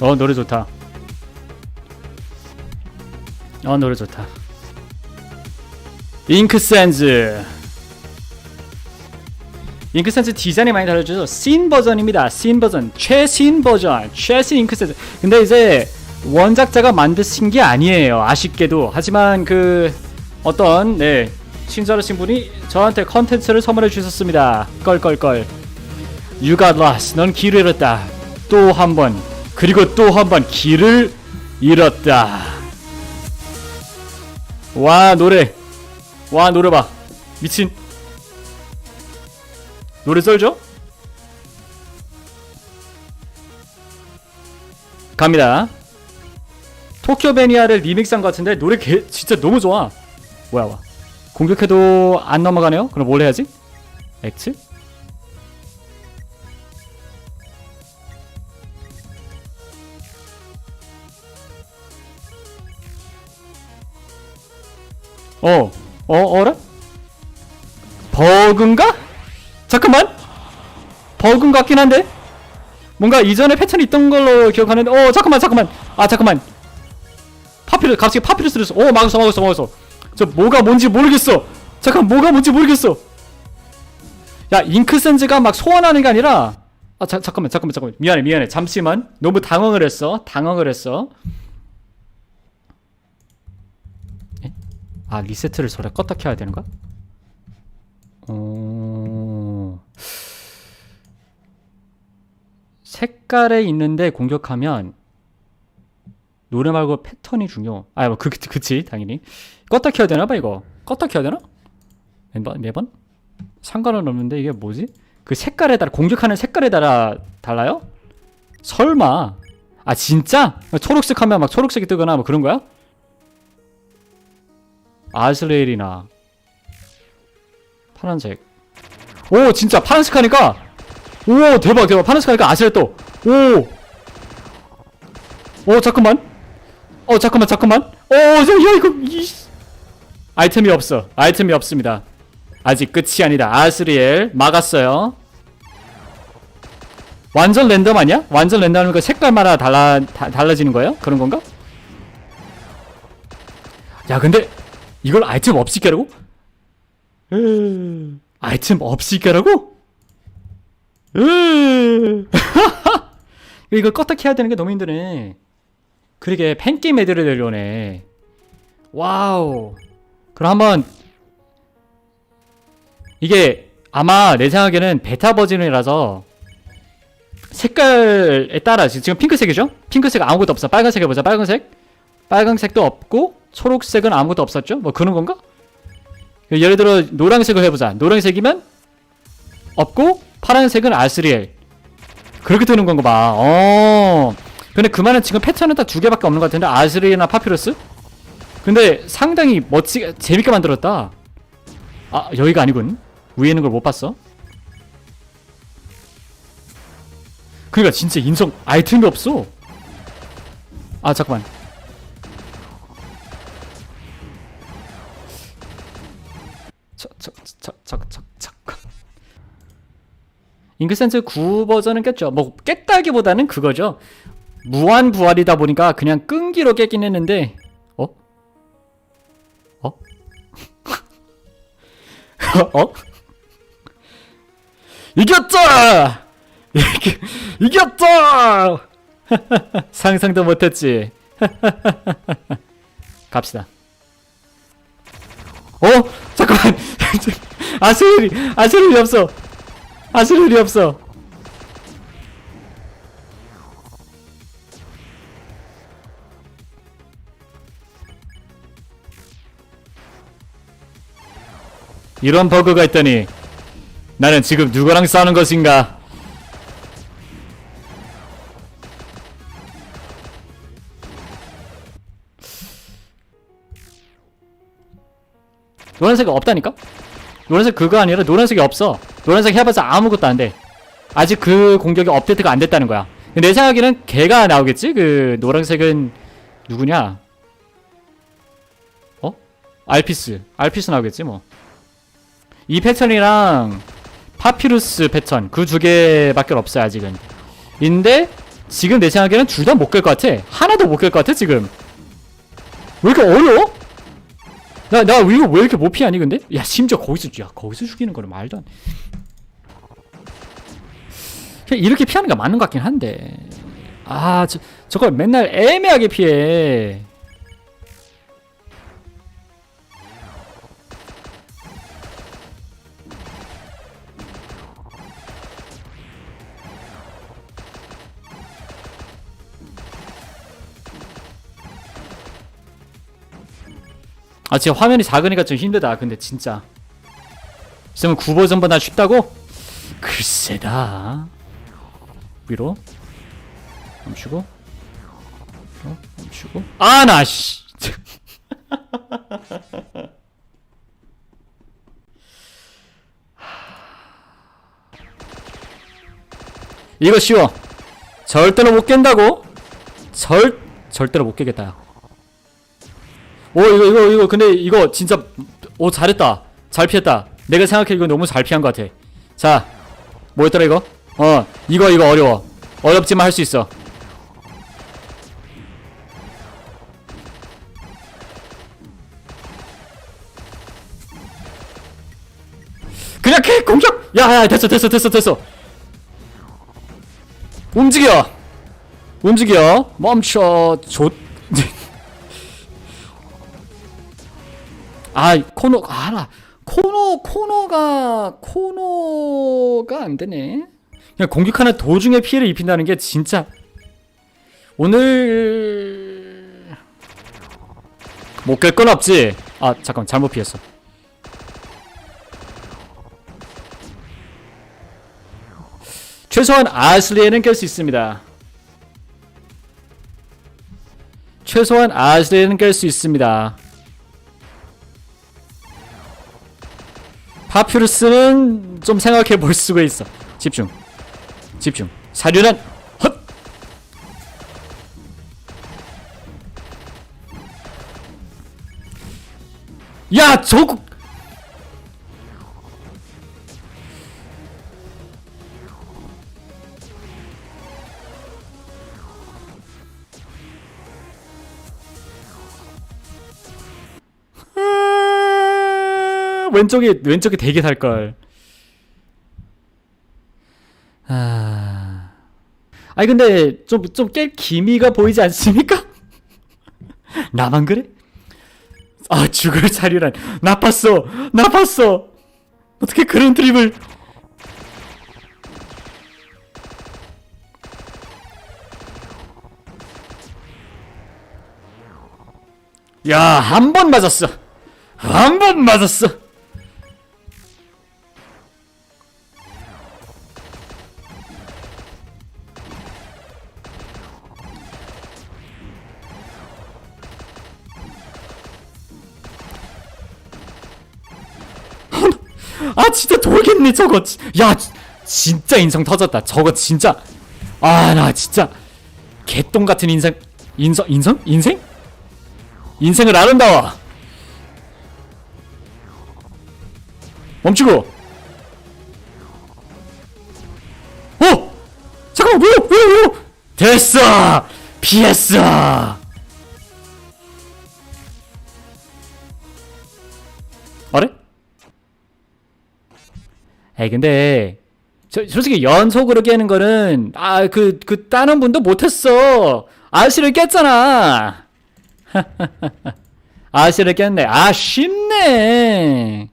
어 노래 좋다. 어 노래 좋다. 잉크센즈. 잉크센즈 디자인이 많이 달라져서 신 버전입니다. 신 버전. 최신 버전. 최신 잉크센즈. 근데 이제 원작자가 만드신 게 아니에요. 아쉽게도. 하지만 그 어떤 네 친절하신 분이 저한테 컨텐츠를 선물해 주셨습니다. 껄껄껄. You got lost. 넌 길을 잃었다. 또 한번 그리고 또 한 번 길을 잃었다 와 노래 와 노래 봐 미친 노래 썰죠? 갑니다 토끼오 베니아를 리믹스한 것 같은데 노래 개, 진짜 너무 좋아 뭐야 와 공격해도 안 넘어가네요? 그럼 뭘 해야지? X? 어, 어, 어라? 버그인가? 잠깐만! 버그인 것 같긴 한데? 뭔가 이전에 패턴이 있던 걸로 기억하는데, 어, 잠깐만, 잠깐만! 아, 잠깐만! 파피르, 갑자기 파피루스를 써. 어, 막았어, 막았어, 막았어. 저 뭐가 뭔지 모르겠어! 잠깐, 뭐가 뭔지 모르겠어! 야, 잉크센즈가 막 소환하는 게 아니라, 아, 자, 잠깐만, 잠깐만, 잠깐만. 미안해, 미안해. 잠시만. 너무 당황을 했어. 당황을 했어. 아 리세트를 저래 껐다 켜야 되는 거야? 어... 색깔에 있는데 공격하면 노래 말고 패턴이 중요. 아, 뭐 그, 그- 그치 당연히 껐다 켜야 되나 봐 이거. 껐다 켜야 되나? 매번 매번? 상관은 없는데 이게 뭐지? 그 색깔에 따라 공격하는 색깔에 따라 달라요? 설마? 아 진짜? 초록색 하면 막 초록색이 뜨거나 뭐 그런 거야? 아슬레일이나 파란색. 오 진짜 파란색 하니까 오 대박 대박. 파란색 하니까 아슬레 또오오 잠깐만. 어 잠깐만 잠깐만. 어야 이거 이 아이템이 없어. 아이템이 없습니다. 아직 끝이 아니다. 아스리엘 막았어요. 완전 랜덤 아니야? 완전 랜덤이니까 색깔마다 달라 다, 달라지는 거예요? 그런 건가? 야 근데 이걸 아이템 없이 깨라고? 으, 아이템 없이 깨라고? 으. 이걸 껐다 해야 되는 게 너무 힘드네. 그러게 팬게임 애들을 내려오네. 와우. 그럼 한번 이게 아마 내 생각에는 베타 버전이라서 색깔에 따라 지금 핑크색이죠? 핑크색 아무것도 없어. 빨간색 해보자. 빨간색. 빨간색도 없고 초록색은 아무것도 없었죠? 뭐 그런 건가? 예를 들어 노란색을 해보자. 노란색이면 없고 파란색은 아스리엘. 그렇게 되는 건가 봐. 어. 근데 그만은 지금 패턴은 딱 두 개밖에 없는 것 같은데 아스리엘이나 파피루스? 근데 상당히 멋지게 재밌게 만들었다. 아 여기가 아니군. 위에 있는 걸 못 봤어. 그러니까 진짜 인성 아이템이 없어. 아 잠깐만. 잠깐 잉크센스 9 버전은 깼죠. 뭐 깼다기보다는 그거죠. 무한 부활이다 보니까 그냥 끈기로 깨긴 했는데 어? 어? 어? 이겼다! 이겼다! 상상도 못했지. 갑시다. 어? 잠깐만. 아스릴이 아스릴이 없어. 아스릴이 없어. 이런 버그가 있다니. 나는 지금 누구랑 싸우는 것인가? 노란색이 없다니까? 노란색 그거 아니라 노란색이 없어. 노란색 해봐서 아무것도 안 돼. 아직 그 공격이 업데이트가 안 됐다는 거야. 내 생각에는 걔가 나오겠지? 그 노란색은 누구냐? 어? 알피스. 알피스 나오겠지 뭐. 이 패턴이랑 파피루스 패턴 그 두 개밖에 없어요 아직은. 인데 지금 내 생각에는 둘 다 못 깰 것 같아 하나도 못 깰 것 같아 지금 왜 이렇게 어려워? 나, 나 이거 왜 이렇게 못 피하니 근데? 야 심지어 거기서 야 거기서 죽이는 거는 말도 안 그냥 이렇게 피하는 게 맞는 것 같긴 한데. 아 저, 저걸 맨날 애매하게 피해 아 진짜 화면이 작으니까 좀 힘들다. 근데 진짜. 있으면 9버전보다 쉽다고? 글쎄다. 위로. 멈추고. 위로. 멈추고. 아나씨. 이거 쉬워. 절대로 못 깬다고? 절 절대로 못 깨겠다 오 이거 이거 이거 근데 이거 진짜 오 잘했다. 잘 피했다. 내가 생각해 이거 너무 잘 피한 것 같아. 자 뭐였더라 이거? 어 이거 이거 어려워. 어렵지만 할 수 있어. 그냥 캐 공격! 야야 됐어 됐어 됐어 됐어. 움직여. 움직여. 멈춰. 조 아 코너 아, 알아. 코너 코너가 코너가 안 되네. 그냥 공격하는 도중에 피해를 입힌다는 게 진짜. 오늘 못깰건 없지. 아 잠깐 잘못 피했어. 최소한 아슬리에는 깰 수 있습니다. 최소한 아슬리에는 깰 수 있습니다 파퓨루스는 좀 생각해 볼 수가 있어. 집중. 집중. 사륜은 헛. 야, 저거 왼쪽에 왼쪽에 되게 살 걸. 아. 아니 근데 좀 좀 깰 기미가 보이지 않습니까? 나만 그래? 아 죽을 자리란 나빴어 나빴어 어떻게 그런 드립을 야 한 번 맞았어 한 번 맞았어 아 진짜 돌겠네 저거. 지- 야 지- 진짜 인성 터졌다. 저거 진짜. 아 나 진짜. 개똥 같은 인생. 인성 인성? 인생? 인생을 아름다워. 멈추고. 어? 잠깐만 뭐야? 뭐야 됐어! 피했어 에이 근데 저, 솔직히 연속으로 깨는 거는 아 그그 다른 분도 못했어. 아시를 깼잖아. 아시를 깼네. 아 쉽네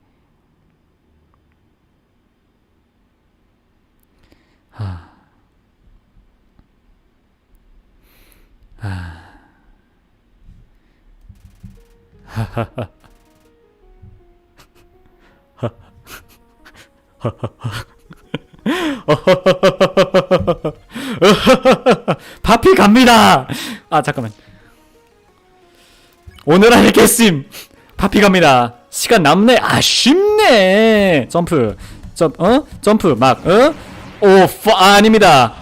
바피 갑니다. 아 잠깐만. 오늘 안에 깼음. 바피 갑니다. 시간 남네. 아쉽네. 점프. 점 어? 점프 막 어? 오, 파, 아, 아닙니다.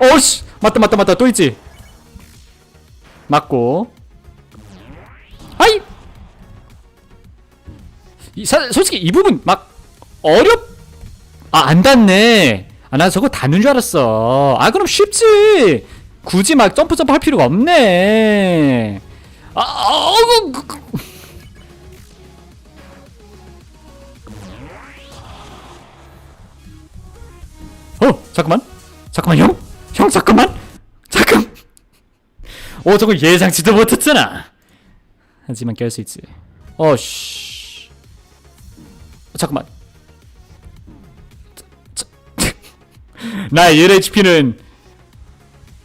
오씨. 맞다 맞다 맞다. 또 있지. 맞고. 이, 사, 솔직히 이 부분 막 어렵 아, 안 닿네. 아, 나 저거 닿는 줄 알았어. 아, 그럼 쉽지. 굳이 막 점프 점프 할 필요가 없네. 아, 아, 어, 그, 그. 어, 잠깐만. 잠깐만, 형? 형, 잠깐만. 잠깐. 어, 저거 예상치도 못했잖아. 하지만 깰 수 있지. 어, 씨. 어, 잠깐만. 나의 1HP는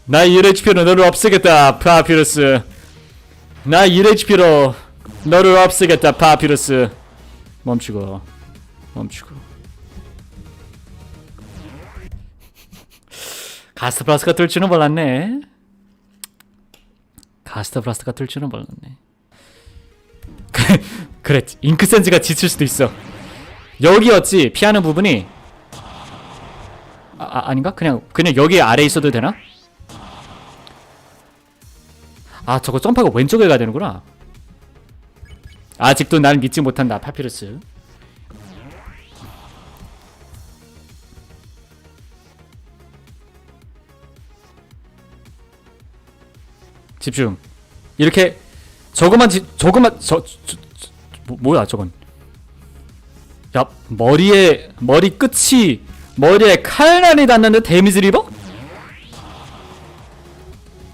나의 1HP로 너를 없애겠다 파피루스. 나의 1HP로 너를 없애겠다 파피루스. 멈추고 멈추고. 가스트 플라스가 뜰 줄은 몰랐네. 가스트 플라스가 뜰 줄은 몰랐네. 그래 그래 잉크센즈가 지칠 수도 있어 여기였지 피하는 부분이. 아, 아 아닌가? 그냥 그냥 여기 아래 있어도 되나? 아 저거 점프가 왼쪽에 가야 되는구나. 아직도 날 믿지 못한다 파피루스. 집중. 이렇게 저거만 지, 저거만 저, 저, 저, 저 뭐, 뭐야 저건 야 머리에 머리 끝이 머리에 칼날이 닿는데 데미지를 입어?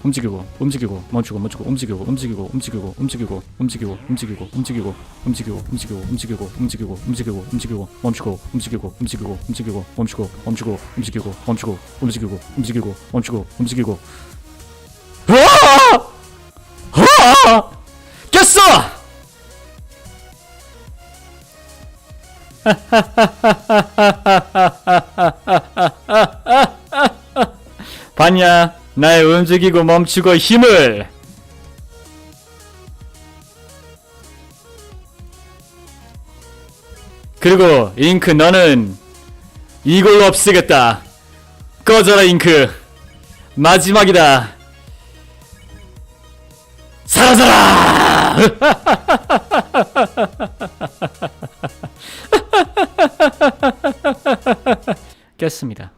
움직이고 움직이고 멈추고 멈추고 움직이고 움직이고 움직이고 움직이고 움직이고 움직이고 움직이고 움직이고 움직이고 움직이고 움직이고 움직이고 움직이고 멈추고 움직이고 움직이고 움직이고 멈추고 멈추고 움직이고 멈추고 움직이고 움직이고 멈추고 움직이고 으아! 으아! 깼어! 봤냐? 나의 움직이고 멈추고 힘을! 그리고 잉크 너는 이걸로 없애겠다. 꺼져라 잉크. 마지막이다. 사라져라! 깼습니다.